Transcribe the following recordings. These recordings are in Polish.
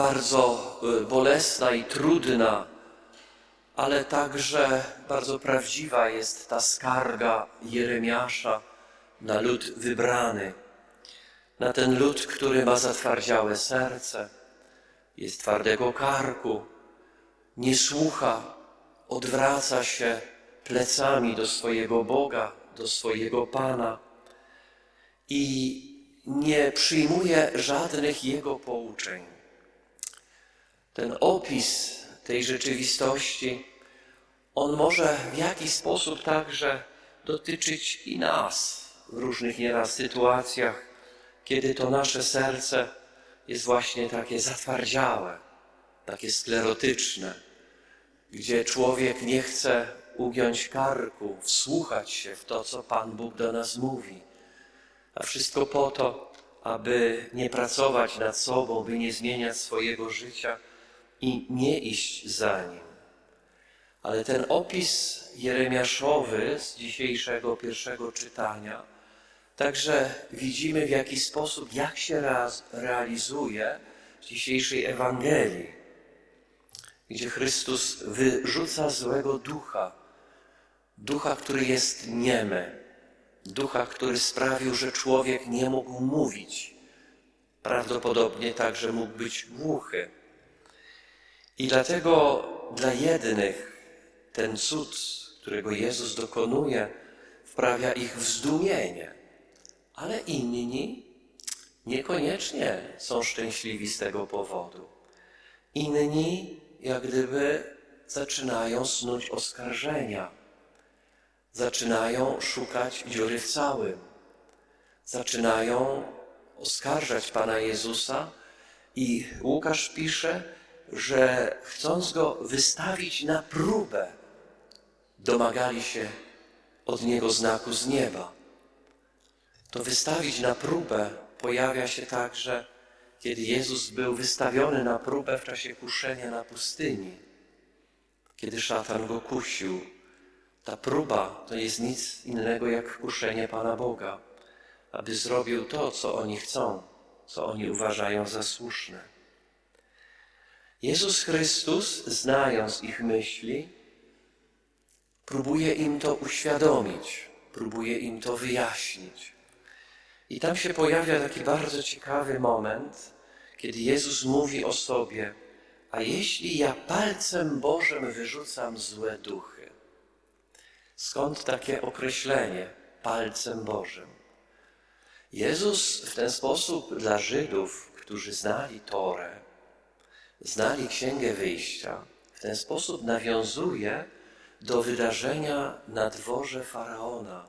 bardzo y, bolesna i trudna, ale także bardzo prawdziwa jest ta skarga Jeremiasza na lud wybrany, na ten lud, który ma zatwardziałe serce, jest twardego karku, nie słucha, odwraca się plecami do swojego Boga, do swojego Pana i nie przyjmuje żadnych Jego pouczeń. Ten opis tej rzeczywistości, on może w jakiś sposób także dotyczyć i nas w różnych nieraz sytuacjach, kiedy to nasze serce jest właśnie takie zatwardziałe, takie sklerotyczne, gdzie człowiek nie chce ugiąć karku, wsłuchać się w to, co Pan Bóg do nas mówi. A wszystko po to, aby nie pracować nad sobą, by nie zmieniać swojego życia i nie iść za nim. Ale ten opis Jeremiaszowy z dzisiejszego pierwszego czytania, także widzimy w jaki sposób, jak się realizuje w dzisiejszej Ewangelii, gdzie Chrystus wyrzuca złego ducha, ducha, który jest niemy, ducha, który sprawił, że człowiek nie mógł mówić. Prawdopodobnie także mógł być głuchy. I dlatego dla jednych ten cud, którego Jezus dokonuje, wprawia ich w zdumienie, ale inni niekoniecznie są szczęśliwi z tego powodu. Inni, jak gdyby, zaczynają snuć oskarżenia, zaczynają szukać dziury w całym, zaczynają oskarżać Pana Jezusa i Łukasz pisze, że chcąc go wystawić na próbę, domagali się od niego znaku z nieba. To wystawić na próbę pojawia się także, kiedy Jezus był wystawiony na próbę w czasie kuszenia na pustyni, kiedy szatan go kusił. Ta próba to jest nic innego jak kuszenie Pana Boga, aby zrobił to, co oni chcą, co oni uważają za słuszne. Jezus Chrystus, znając ich myśli, próbuje im to uświadomić, próbuje im to wyjaśnić. I tam się pojawia taki bardzo ciekawy moment, kiedy Jezus mówi o sobie, a jeśli ja palcem Bożym wyrzucam złe duchy? Skąd takie określenie palcem Bożym? Jezus w ten sposób dla Żydów, którzy znali Torę, znali Księgę Wyjścia, w ten sposób nawiązuje do wydarzenia na dworze Faraona,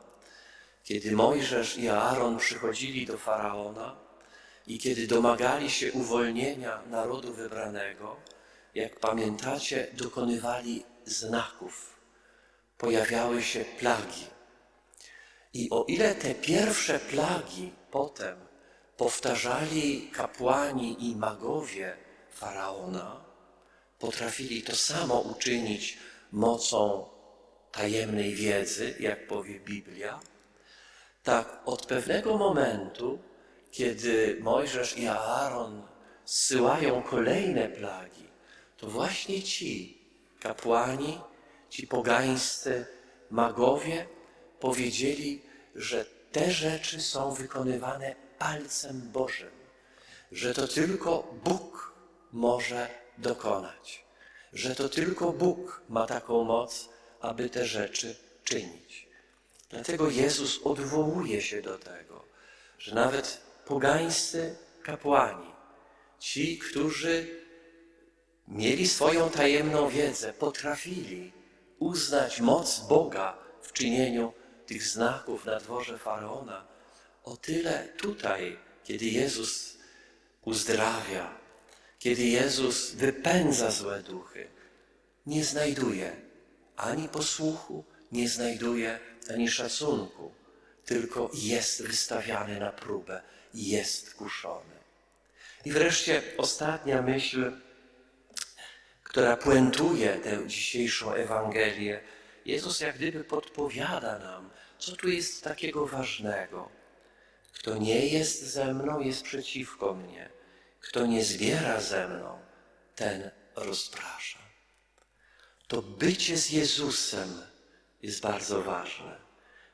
kiedy Mojżesz i Aaron przychodzili do Faraona i kiedy domagali się uwolnienia narodu wybranego, jak pamiętacie, dokonywali znaków, pojawiały się plagi. I o ile te pierwsze plagi potem powtarzali kapłani i magowie faraona, potrafili to samo uczynić mocą tajemnej wiedzy, jak powie Biblia, tak od pewnego momentu, kiedy Mojżesz i Aaron zsyłają kolejne plagi, to właśnie ci kapłani, ci pogańscy magowie powiedzieli, że te rzeczy są wykonywane palcem Bożym, że to tylko Bóg może dokonać, że to tylko Bóg ma taką moc, aby te rzeczy czynić. Dlatego Jezus odwołuje się do tego, że nawet pogańscy kapłani, ci, którzy mieli swoją tajemną wiedzę, potrafili uznać moc Boga w czynieniu tych znaków na dworze faraona, o tyle tutaj, kiedy Jezus uzdrawia, kiedy Jezus wypędza złe duchy, nie znajduje ani posłuchu, nie znajduje ani szacunku, tylko jest wystawiany na próbę, jest kuszony. I wreszcie ostatnia myśl, która puentuje tę dzisiejszą Ewangelię. Jezus jak gdyby podpowiada nam, co tu jest takiego ważnego. Kto nie jest ze mną, jest przeciwko mnie. Kto nie zbiera ze mną, ten rozprasza. To bycie z Jezusem jest bardzo ważne,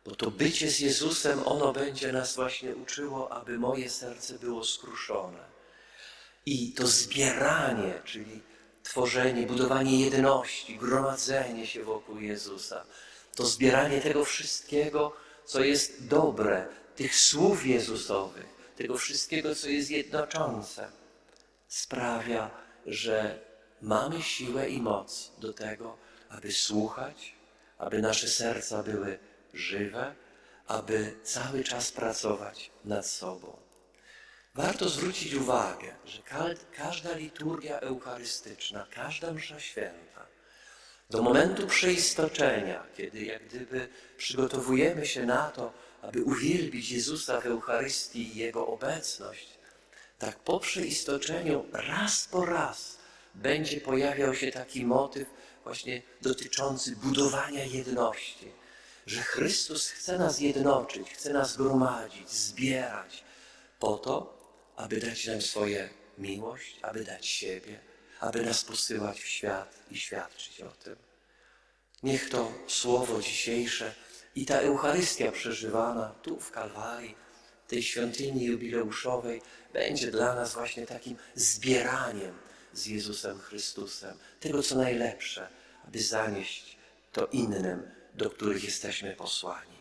bo to bycie z Jezusem, ono będzie nas właśnie uczyło, aby moje serce było skruszone. I to zbieranie, czyli tworzenie, budowanie jedności, gromadzenie się wokół Jezusa, to zbieranie tego wszystkiego, co jest dobre, tych słów Jezusowych, tego wszystkiego, co jest jednoczące, sprawia, że mamy siłę i moc do tego, aby słuchać, aby nasze serca były żywe, aby cały czas pracować nad sobą. Warto zwrócić uwagę, że ka- każda liturgia eucharystyczna, każda msza święta, do momentu przeistoczenia, kiedy jak gdyby przygotowujemy się na to, aby uwielbić Jezusa w Eucharystii i Jego obecność, tak po przeistoczeniu raz po raz będzie pojawiał się taki motyw właśnie dotyczący budowania jedności, że Chrystus chce nas jednoczyć, chce nas gromadzić, zbierać po to, aby dać nam swoją miłość, aby dać siebie, aby nas posyłać w świat i świadczyć o tym. Niech to słowo dzisiejsze i ta Eucharystia przeżywana tu w Kalwarii, tej świątyni jubileuszowej, będzie dla nas właśnie takim zbieraniem z Jezusem Chrystusem tego, co najlepsze, aby zanieść to innym, do których jesteśmy posłani.